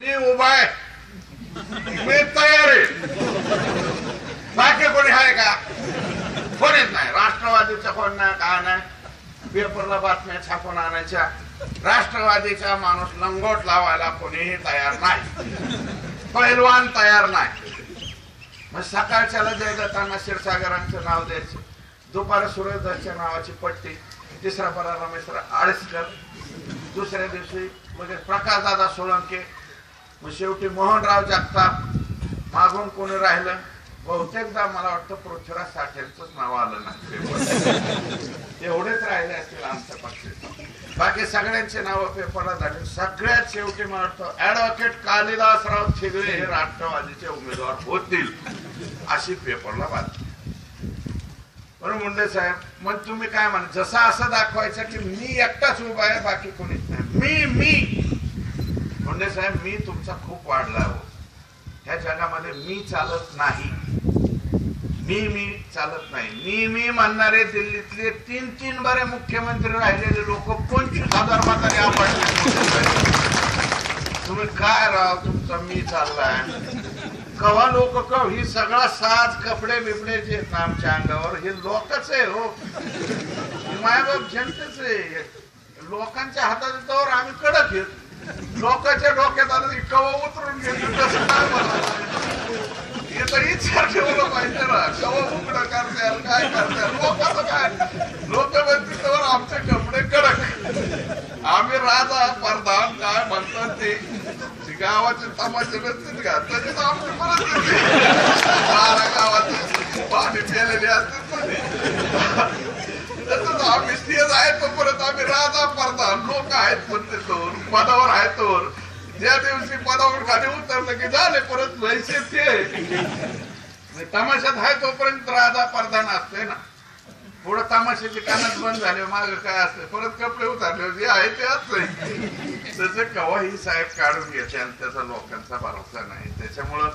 उभा आहे. मी तयार आहे. बाकी कोणी आहे का? कोणीच नाही? राष्ट्रवादीचं कोण नाही? काय नाही? पेपरला बातम्या छापून आणायच्या. राष्ट्रवादीचा माणूस लंगोट लावायला कोणीही तयार नाही. पैलवान तयार नाही. मग सकाळच्याला जयदत्तांना क्षीरसागरांचं नाव द्यायचं. दुपार सूर्यदत्तच्या नावाची पट्टी. तिसरा परा रमेश आळसकर दुसऱ्या दिवशी म्हणजे प्रकाशदादा सोळंके. मग शेवटी मोहनराव जगताप मागून कोणी राहिलं? बहुतेकदा मला वाटतं पृथ्वीराज साठेंचंच नाव आलं नाही. एवढेच राहिले असतील आमच्या पक्षात बाकी सगळ्यांचे नाव पेपरला झाले. सगळ्यात शेवटी मला वाटतं ऍडव्होकेट कालिदासराव छिगळे हे राष्ट्रवादीचे उमेदवार होतील अशी पेपरला बातमी. बरं मुंडे साहेब मग तुम्ही काय म्हणा जसं असं दाखवायचं की मी एकटाच उभा आहे बाकी कोणीच नाही. मी मी. म्हणजे साहेब मी तुमचा खूप वाढला हो ह्या जगामध्ये मी चालत नाही. मी मी चालत नाही. मी मी म्हणणारे दिल्लीतले तीन तीन बरे मुख्यमंत्री राहिलेले लोक पंचवीस हजार म्हातारे आपटले तुम्ही काय राव तुमचा मी चाललाय? कवा लोक कव? ही सगळा साज कपडे बिपडे जे ना आमच्या अंगावर हे लोकच आहे हो. मायबाप जनतेच आहे. लोकांच्या हातात आम्ही कडक येतो लोकांच्या डोक्यात आलं कवा उतरून घेतलं तसं काय मला हे तर इच्छा ठेवलं पाहिजे ना. कवा उघडं करतात काय करतात? लोकांचं काय? लोक म्हणतील तर आमचे कपडे कडक. आम्ही राजा प्रधान काय म्हणतात ते? गावाचे तमाशे नसतील का तसेच आमचे परत बारा गावाचे पाणी प्यालेले असतील तसंच आम्ही स्थिर आहे तो परत आम्ही राजा प्रधान पदावर आहे तोर ज्या दिवशी पदावर खाली उतरलं की झाले परत पैसे ते. म्हणजे तमाशात आहे तोपर्यंत राजा प्रधान असते ना. पुढं तमाशाचे कानात बंद झाले माग काय असते परत कपडे उतरले जे आहे ते असते तसं कवाही साहेब काढून घेते आणि त्याचा लोकांचा भरोसा नाही. त्याच्यामुळं